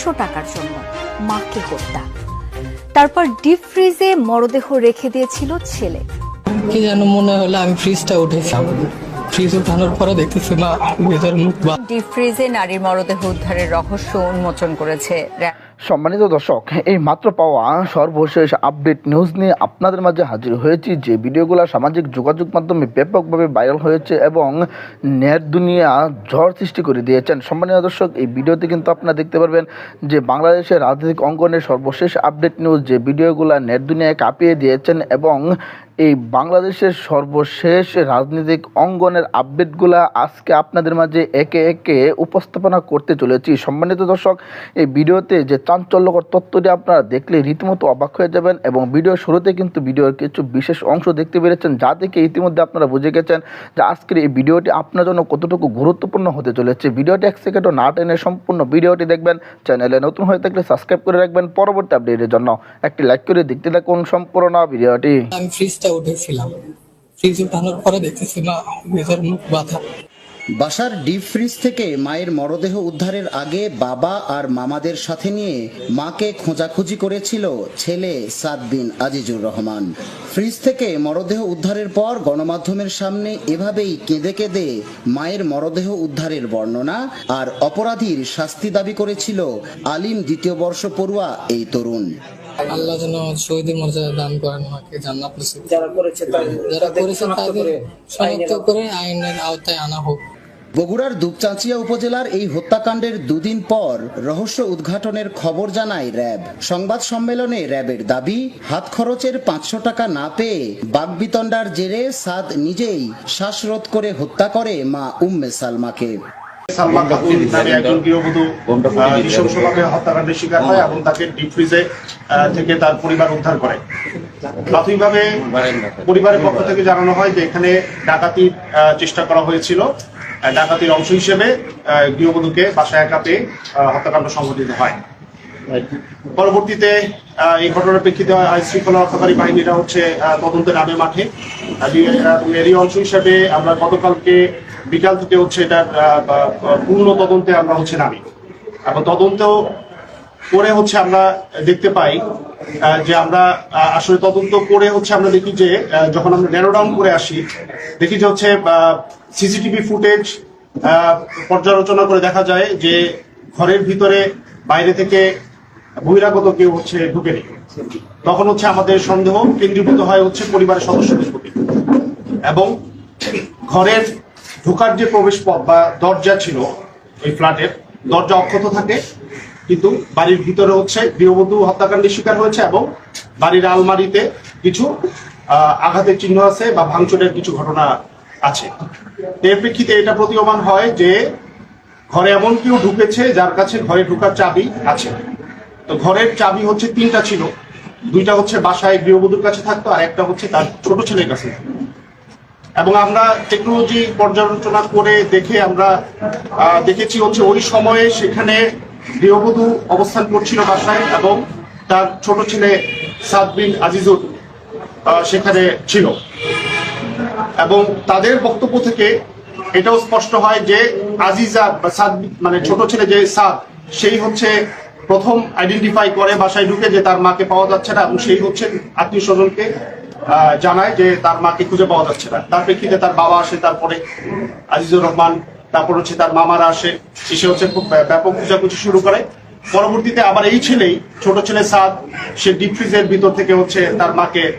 পাঁচশো টাকার জন্য মাকে হত্যা। তারপর ডিপ ফ্রিজে মরদেহ রেখে দিয়েছিল ছেলে। কি যেন মনে হলো আমি ফ্রিজটা উঠেছিলাম। ফ্রিজ উঠানোর পরে দেখতেছি মা ভেতর মুখ ডিপ ফ্রিজে নারীর মরদেহ উদ্ধারের রহস্য উন্মোচন করেছে সম্মানিত দর্শক, এই মাত্র পাওয়া সর্বশেষ আপডেট নিউজ নিয়ে আপনাদের মাঝে হাজির হয়েছি। যে ভিডিওগুলো সামাজিক যোগাযোগ মাধ্যমে ব্যাপকভাবে ভাইরাল হয়েছে এবং নেট দুনিয়া ঝড় সৃষ্টি করে দিয়েছেন। সম্মানিত দর্শক, এই ভিডিওতে কিন্তু আপনারা দেখতে পারবেন যে বাংলাদেশের রাজনৈতিক অঙ্গনের সর্বশেষ আপডেট নিউজ যে ভিডিওগুলো নেট দুনিয়ায় কাঁপিয়ে দিয়েছেন এবং এই বাংলাদেশের সর্বশেষ রাজনৈতিক অঙ্গনের আপডেটগুলা আজকে আপনাদের মাঝে একে একে উপস্থাপনা করতে চলেছি। সম্মানিত দর্শক, এই ভিডিওতে যে চাঞ্চল্যকর তথ্যটি আপনারা দেখলে রীতিমতো অবাক হয়ে যাবেন এবং ভিডিওর শুরুতে কিন্তু ভিডিওর কিছু বিশেষ অংশ দেখতে পেরেছেন যা দেখে ইতিমধ্যে আপনারা বুঝে গেছেন যে আজকের এই ভিডিওটি আপনার জন্য কতটুকু গুরুত্বপূর্ণ হতে চলেছে। ভিডিওটি এক সেকেন্ডও না টেনে সম্পূর্ণ ভিডিওটি দেখবেন। চ্যানেলে নতুন হয়ে থাকলে সাবস্ক্রাইব করে রাখবেন। পরবর্তী আপডেটের জন্য একটি লাইক করে দেখতে থাকুন সম্পূর্ণ ভিডিওটি। আমি ফ্রিজটা উঠেছিলাম। ফ্রিজ উঠানোর পরে দেখতেছি ভেতর মুখ বাঁধা। বাসার ডিপ ফ্রিজ থেকে মায়ের মরদেহ উদ্ধারের আগে বাবা আর মামাদের সাথে নিয়ে মাকে খোঁজাখুঁজি করেছিল ছেলে সাদ বিন আজিজুর রহমান। ফ্রিজ থেকে মরদেহ উদ্ধারের পর গণমাধ্যমের সামনে এভাবেই কেঁদে কেঁদে মায়ের মরদেহ উদ্ধারের বর্ণনা আর অপরাধীর শাস্তি দাবি করেছিল আলিম দ্বিতীয় বর্ষ পড়ুয়া এই তরুণ। আল্লাহ যেন শহীদের মর্যাদা দান করেন আমাকে জান্নাত যারা করেছে তাদের যারা করেছে তাদের করে শনাক্ত করে আইনের আওতায় আনা হোক। বগুড়ার দুপচাঁচিয়া উপজেলার এই হত্যাকাণ্ডের দুদিন পর রহস্য উদ্ঘাটনের খবর জানায় র্যাব। সংবাদ সম্মেলনে র্যাবের দাবি হাত খরচের পাঁচশো টাকা না পেয়ে বাগবিতণ্ডার জেরে সাদ নিজেই শ্বাসরোধ করে হত্যা করে মা উম্মে সালমাকে। সালমা খাতুন নামে একজন গৃহবধূ নৃশংসভাবে হত্যাকাণ্ডের শিকার হয় এবং তাকে ডিপ ফ্রিজে থেকে তার পরিবার উদ্ধার করে। প্রাথমিকভাবে পরিবারের পক্ষ থেকে জানানো হয় যে এখানে ডাকাতির চেষ্টা করা হয়েছিল। ডাকাতির অংশ হিসেবে গৃহবধূকে বাসায় একা পেয়ে হত্যাকাণ্ড সংঘটিত হয়। পরবর্তীতে এই ঘটনার প্রেক্ষিতে আইন শৃঙ্খলা রক্ষাকারী বাহিনীরা হচ্ছে তদন্তের তদন্তে নামে মাঠে। এরই অংশ হিসাবে আমরা গতকালকে বিকাল থেকে হচ্ছে এটার পূর্ণ তদন্তে আমরা হচ্ছে নামি। এবং তদন্ত করে হচ্ছে আমরা দেখতে পাই যে আমরা আসলে তদন্ত করে হচ্ছে আমরা দেখি যে যখন আমরা ন্যারো ডাউন করে আসি, দেখি যে হচ্ছে সিসিটিভি ফুটেজ পর্যালোচনা করে দেখা যায় যে ঘরের ভিতরে বাইরে থেকে বহিরাগত কেউ হচ্ছে ঢুকে নেই। তখন হচ্ছে আমাদের সন্দেহ কেন্দ্রীভূত হয় হচ্ছে পরিবারের সদস্যদের প্রতি। এবং ঘরের ঢোকার যে প্রবেশ পথ বা দরজা ছিল ওই ফ্ল্যাটের, দরজা অক্ষত থাকে। কিন্তু বাড়ির ভিতরে হচ্ছে গৃহবধূ হত্যাকাণ্ডের শিকার হয়েছে এবং বাড়ির আলমারিতে কিছু আঘাতের চিহ্ন আছে বা ভাঙচুরের কিছু ঘটনা আছে। এর প্রেক্ষিতে এটা প্রতীয়মান হয় যে ঘরে এমন কেউ ঢুকেছে যার কাছে ঘরে ঢোকার চাবি আছে। তো ঘরের চাবি হচ্ছে তিনটা ছিল। দুইটা হচ্ছে বাসায় গৃহবধূর কাছে থাকতো, আর একটা হচ্ছে তার ছোট ছেলের কাছে। এবং আমরা টেকনোলজি পর্যালোচনা করে দেখে আমরা দেখেছি হচ্ছে ওই সময়ে সেখানে গৃহবধূ অবস্থান করছিল বাসায় এবং তার ছোট ছেলে সাদ বিন আজিজুর সেখানে ছিল। এবং তাদের বক্তব্য থেকে এটাও স্পষ্ট হয় যে আজিজা সাদ মানে ছোট ছেলে যে সাদ, সেই হচ্ছে প্রথম আইডেন্টিফাই করে বাসায় ঢুকে যে তার মাকে পাওয়া যাচ্ছে না এবং সেই হচ্ছে আত্মীয় স্বজনকে জানায় যে তার মাকে খুঁজে পাওয়া যাচ্ছে না। তার প্রেক্ষিতে তার বাবা আসে, তারপরে আজিজুর রহমান তারপর হচ্ছে তার মামারা আসে, এসে হচ্ছে খুব ব্য- ব্যাপক খোঁজাখুঁজি শুরু করে। পরবর্তীতে আবার এই ছেলেই, ছোট ছেলে সাদ, সে ডিপ ফ্রিজের ভিতর থেকে হচ্ছে তার মাকে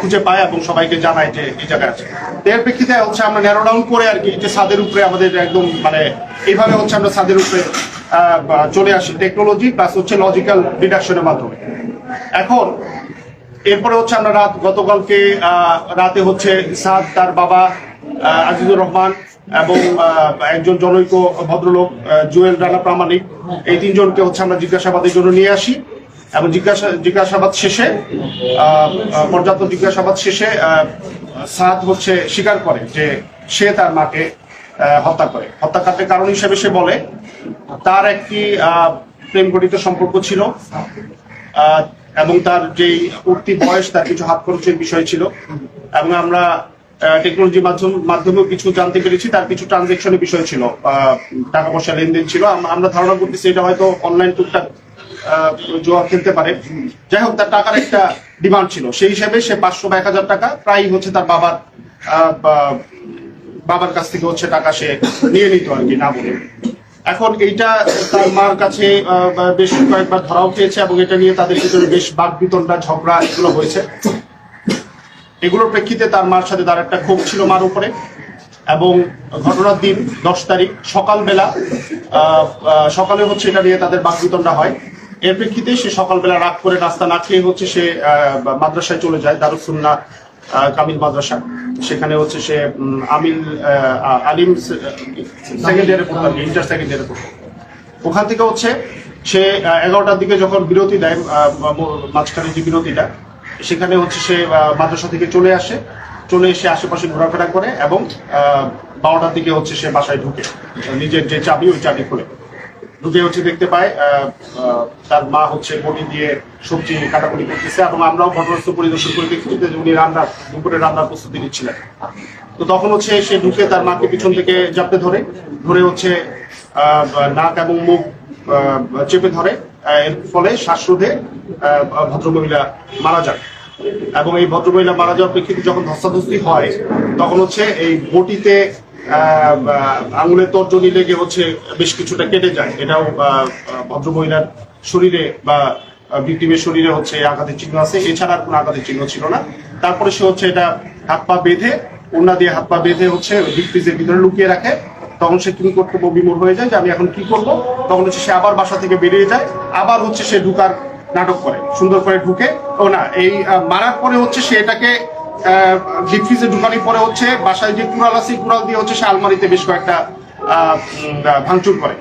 খুঁজে পায় এবং সবাইকে জানায় যে এই জায়গায় আছে। এর প্রেক্ষিতে হচ্ছে আমরা ন্যারো ডাউন করে আর কি, যে ছাদের উপরে আমাদের একদম মানে এইভাবে হচ্ছে আমরা ছাদের উপরে চলে আসি টেকনোলজি প্লাস হচ্ছে লজিক্যাল ডিডাকশনের মাধ্যমে। এখন, এরপরে হচ্ছে আমরা রাত, গতকালকে রাতে হচ্ছে সাদ, তার বাবা আজিজুর রহমান এবং একজন জনৈক ভদ্রলোক জুয়েল রানা প্রামাণিক, এই তিনজনকে হচ্ছে আমরা জিজ্ঞাসাবাদের জন্য নিয়ে আসি। এবং জিজ্ঞাসা, জিজ্ঞাসাবাদ শেষে পর্যাপ্ত জিজ্ঞাসাবাদ শেষে সাদ হচ্ছে স্বীকার করে যে সে তার মাকে হত্যা করে। হত্যাকাণ্ডের কারণ হিসেবে সে বলে, তার একটি প্রেম গঠিত সম্পর্ক ছিল এবং তার যেই উঠতি বয়স, তার কিছু হাত খরচের বিষয় ছিল। এবং আমরা টেকনোলজি মাধ্যম, মাধ্যমেও কিছু জানতে পেরেছি। তার কিছু ট্রানজেকশনের বিষয় ছিল টাকা পয়সা লেনদেন ছিল। আমরা ধারণা করতেছি এটা হয়তো অনলাইন টুকটাক জুয়া খেলতে পারে। যাই হোক, তার টাকার একটা ডিমান্ড ছিল। সেই হিসেবে সে পাঁচশো বা এক হাজার টাকা প্রায় হচ্ছে তার বাবার বাবার কাছ থেকে হচ্ছে টাকা সে নিয়ে নিত আর কি, না বলে। এখন এইটা তার মার কাছে বেশ কয়েকবার ধরাও খেয়েছে এবং এটা নিয়ে তাদের ভিতরে বেশ বাক বিতণ্ডা ঝগড়া এগুলো হয়েছে। এগুলোর প্রেক্ষিতে তার মার সাথে তার একটা ক্ষোভ ছিল মার উপরে। এবং ঘটনার দিন দশ তারিখ, সকালবেলা সকালে হচ্ছে এটা নিয়ে তাদের বাকবিতণ্ডা হয়। এর প্রেক্ষিতে সে সকালবেলা রাগ করে রাস্তা না খেয়ে হচ্ছে সে মাদ্রাসায় চলে যায় দারুসুন্না কামিল মাদ্রাসা। সেখানে হচ্ছে সে আমিল আলিম সেকেন্ড ইয়ারে পড়তো ইন্টার সেকেন্ড ইয়ারে পড়তো। ওখান থেকে হচ্ছে সে এগারোটার দিকে যখন বিরতি দেয় মাঝখানে যে বিরতিটা সেখানে হচ্ছে সে মাদ্রাসা থেকে চলে আসে। চলে এসে আশেপাশে ঘোরাফেরা করে এবং বারোটার দিকে হচ্ছে সে বাসায় ঢুকে। নিজের যে চাবি, ওই চাবি খুলে। ঢুকে হচ্ছে দেখতে পায় তার মা হচ্ছে বটি দিয়ে সবজি কাটাকুটি করতেছে এবং আমরাও ঘটনাস্থল পরিদর্শন করে দেখছি যে উনি রান্নার, দুপুরে রান্নার প্রস্তুতি নিচ্ছিলেন। তো তখন হচ্ছে সে ঢুকে তার মাকে পিছন থেকে চাপতে ধরে ধরে হচ্ছে নাক এবং মুখ চেপে ধরে। এর ফলে শ্বাসরোধে ভদ্রমহিলা মারা যান। এবং এই ভদ্রমহিলা মারা যাওয়ার প্রেক্ষিতে যখন ধস্তাধস্তি হয়, তখন হচ্ছে এই বটিতে আঙুলের তর্জনী লেগে হচ্ছে বেশ কিছুটা কেটে যায়। এটাও ভদ্রমহিলার শরীরে বা ভিক্টিমের শরীরে হচ্ছে আঘাতের চিহ্ন আছে। এছাড়া আর কোনো আঘাতের চিহ্ন ছিল না। তারপরে সে হচ্ছে এটা হাত পা বেঁধে ওনা দিয়ে হাত পা বেঁধে হচ্ছে ডিপ ফ্রিজের ভিতরে লুকিয়ে রাখে। তখন সে কি কর্তব্য বিমূর হয়ে যায় যে আমি এখন কি করব? তখন হচ্ছে সে আবার বাসা থেকে বেরিয়ে যায়, আবার হচ্ছে সে ঢুকার নাটক করে, সুন্দর করে ঢুকে। ও না, এই মারার পরে হচ্ছে সে এটাকে ডিপ পরে হচ্ছে বাসায় যে কুড়াল আছে কুড়াল দিয়ে হচ্ছে সে আলমারিতে বেশ কয়েকটা ভাঙচুর করে।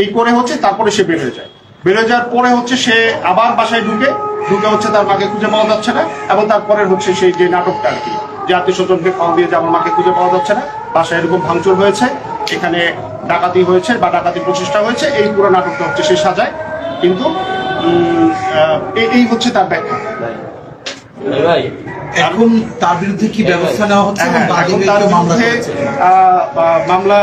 এই করে হচ্ছে তারপরে সে বের হয়ে যায়। বের হয়ে যাওয়ার পরে হচ্ছে সে আবার বাসায় ঢুকে ঢুকে হচ্ছে তার মাকে খুঁজে পাওয়া যাচ্ছে না, এবং তারপরে হচ্ছে সেই যে নাটকটা আর কি। যে আত্মীয় স্বজনকে খাওয়া দিয়ে যে মাকে খুঁজে পাওয়া যাচ্ছে না, বাসায় এরকম ভাঙচুর হয়েছে, এখানে ডাকাতি হয়েছে বা ডাকাতি প্রচেষ্টা হয়েছে, এই পুরো নাটকটা হচ্ছে সে সাজায়। কিন্তু এই- হচ্ছে তার ব্যাখ্যা। এখন তার বিরুদ্ধে কি ব্যবস্থা নেওয়া হচ্ছে হ্যাঁ, এখন মামলা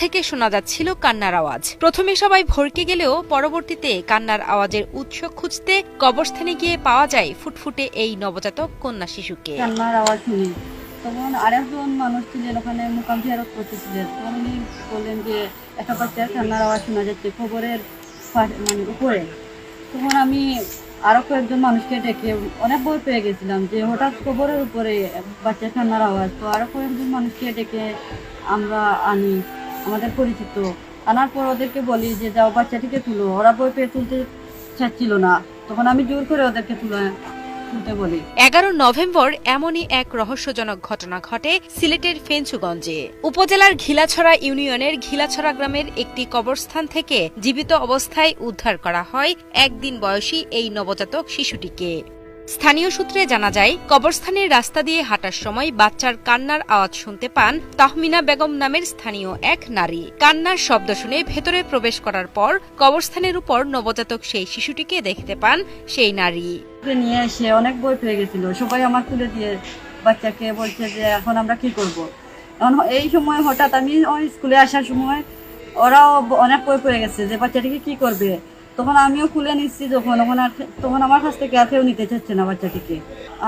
থেকে শোনা যাচ্ছিল কান্নার আওয়াজ। প্রথমে সবাই ভরকে গেলেও পরবর্তীতে কান্নার আওয়াজের উৎস খুঁজতে কবরস্থানে গিয়ে পাওয়া যায় ফুটফুটে এই নবজাতক কন্যা শিশুকে। কান্নার আওয়াজ শুনি তখন আরেকজন মানুষ ছিলেন ওখানে মোকাম ফেরত করতেছিলেন। তখন উনি বললেন যে একটা বাচ্চার কান্নার আওয়াজ শোনা যাচ্ছে খবরের মানে উপরে। তখন আমি আরও কয়েকজন মানুষকে ডেকে অনেক ভয় পেয়ে গেছিলাম যে হঠাৎ কবরের উপরে বাচ্চা কান্নার আওয়াজ, তো আরও কয়েকজন মানুষকে ডেকে আমরা আনি, আমাদের পরিচিত। আনার পর ওদেরকে বলি যে, যাও বাচ্চাটিকে তুলো, ওরা বই পেয়ে তুলতে চাচ্ছিল না। তখন আমি জোর করে ওদেরকে তুলে এগারো নভেম্বর এমনই এক রহস্যজনক ঘটনা ঘটে সিলেটের ফেঞ্চুগঞ্জে। উপজেলার ঘিলাছড়া ইউনিয়নের ঘিলাছড়া গ্রামের একটি কবরস্থান থেকে জীবিত অবস্থায় উদ্ধার করা হয় একদিন বয়সী এই নবজাতক শিশুটিকে। স্থানীয় সূত্রে জানা যায়, কবরস্থানের রাস্তা দিয়ে হাঁটার সময় বাচ্চার কান্নার আওয়াজ শুনতে পান তাহমিনা বেগম নামের স্থানীয় এক নারী। কান্নার শব্দ শুনে ভেতরে প্রবেশ করার পর কবরস্থানের উপর নবজাতক সেই শিশুটিকে দেখতে পান সেই নারী। নিয়ে এসে অনেক বই পেয়ে গেছিল, সবাই আমার তুলে দিয়ে বাচ্চাকে বলছে যে, এখন আমরা কি করব। এখন এই সময় হঠাৎ আমি ওই স্কুলে আসার সময় ওরাও অনেক বই পেয়ে গেছে যে, বাচ্চাটিকে কি করবে? তখন আমিও খুলে নিচ্ছি যখন ওখানে তখন আমার কাছ থেকে আর কেউ নিতে চাচ্ছে না বাচ্চাটিকে।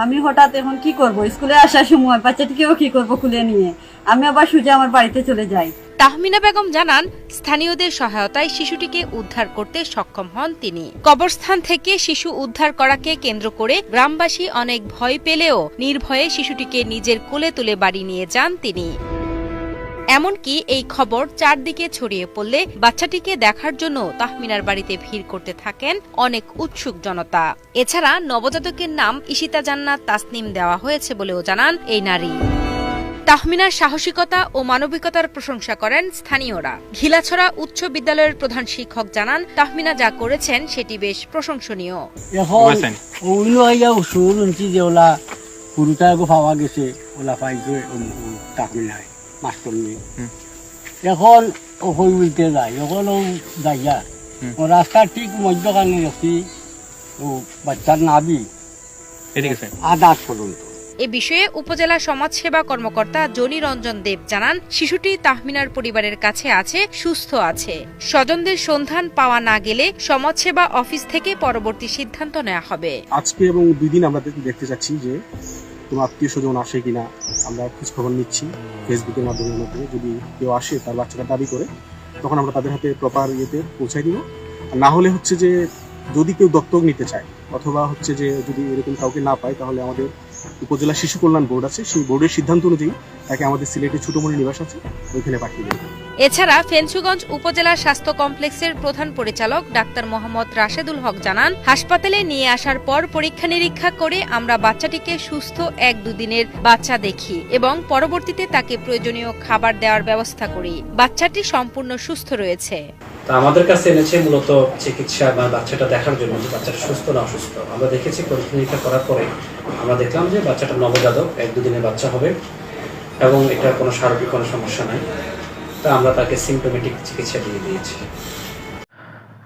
আমি হঠাৎ এখন কি করব? স্কুলে আসার সময় বাচ্চাটিকেও কি করব খুলে নিয়ে? আমি আবার সুজে আমার বাড়িতে চলে যাই। তাহমিনা বেগম জানান, স্থানীয়দের সহায়তায় শিশুটিকে উদ্ধার করতে সক্ষম হন তিনি। কবরস্থান থেকে শিশু উদ্ধার করাকে কেন্দ্র করে গ্রামবাসী অনেক ভয় পেলেও নির্ভয়ে শিশুটিকে নিজের কোলে তুলে বাড়ি নিয়ে যান তিনি। এমনকি এই খবর চারদিকে ছড়িয়ে পড়লে বাচ্চাটিকে দেখার জন্য তাহমিনার বাড়িতে ভিড় করতে থাকেন অনেক উৎসুক জনতা। এছাড়া নবজাতকের নাম ইশিতা জান্নাত তাসনিম দেওয়া হয়েছে বলেও জানান এই নারী। তাহমিনার সাহসিকতা ও মানবিকতার প্রশংসা করেন স্থানীয়রা। ঘিলাছড়া উচ্চ বিদ্যালয়ের প্রধান শিক্ষক জানান তাহমিনা যা করেছেন সেটি বেশ প্রশংসনীয়। পাওয়া গেছে ওলা পাইছে তাকমিনায় মাস্টার নিয়ে এখন হই উইতে যায় এখন ও যাইয়া ও রাস্তার ঠিক মধ্যখানে রাখছি ও বাচ্চার নাবি আদাত পর্যন্ত এ বিষয়ে উপজেলা সমাজসেবা কর্মকর্তা জনি রঞ্জন দেব জানান শিশুটি তাহমিনার পরিবারের কাছে আছে সুস্থ আছে। স্বজনদের সন্ধান পাওয়া না গেলে সমাজসেবা অফিস থেকে পরবর্তী সিদ্ধান্ত নেওয়া হবে। আজকে এবং দুই দিন আমরা দেখতে- দেখতে চাচ্ছি যে কোনো আত্মীয় স্বজন আসে কিনা, আমরা খোঁজ খবর নিচ্ছি ফেসবুকের মাধ্যমে মাধ্যমে যদি কেউ আসে তার বাচ্চাটা দাবি করে, তখন আমরা তাদের হাতে প্রপার ইয়েতে পৌঁছাই দিব। আর না হলে হচ্ছে যে, যদি কেউ দত্তক নিতে চায়, অথবা হচ্ছে যে যদি এরকম কাউকে না পায়, তাহলে আমাদের উপজেলা শিশু কল্যাণ বোর্ড আছে। সেই বোর্ডের সিদ্ধান্ত অনুযায়ী তাকে আমাদের সিলেটে ছোটমণি নিবাস আছে, ওইখানে পাঠিয়ে দেবে। এছাড়া ফেঞ্চুগঞ্জ উপজেলা স্বাস্থ্য কমপ্লেক্সের প্রধান পরিচালক ডাক্তার মোহাম্মদ রাশেদুল হক জানান, হাসপাতালে নিয়ে আসার পর পরীক্ষা নিরীক্ষা করে আমরা বাচ্চাটিকে সুস্থ এক দুদিনের বাচ্চা দেখি এবং পরবর্তীতে তাকে প্রয়োজনীয় খাবার দেওয়ার ব্যবস্থা করি। বাচ্চাটি সম্পূর্ণ সুস্থ রয়েছে। আমাদের কাছে এনেছে মূলত চিকিৎসা বা বাচ্চাটা দেখার জন্য যে বাচ্চাটা সুস্থ না অসুস্থ। আমরা দেখেছি পরীক্ষা নিরীক্ষা করার পরে আমরা দেখলাম যে বাচ্চাটা নবজাতক, এক দুদিনের বাচ্চা হবে এবং এটা কোনো সার্বিক কোনো সমস্যা নাই। তা আমরা তাকে সিমটোমেটিক চিকিৎসা দিয়ে দিয়েছি।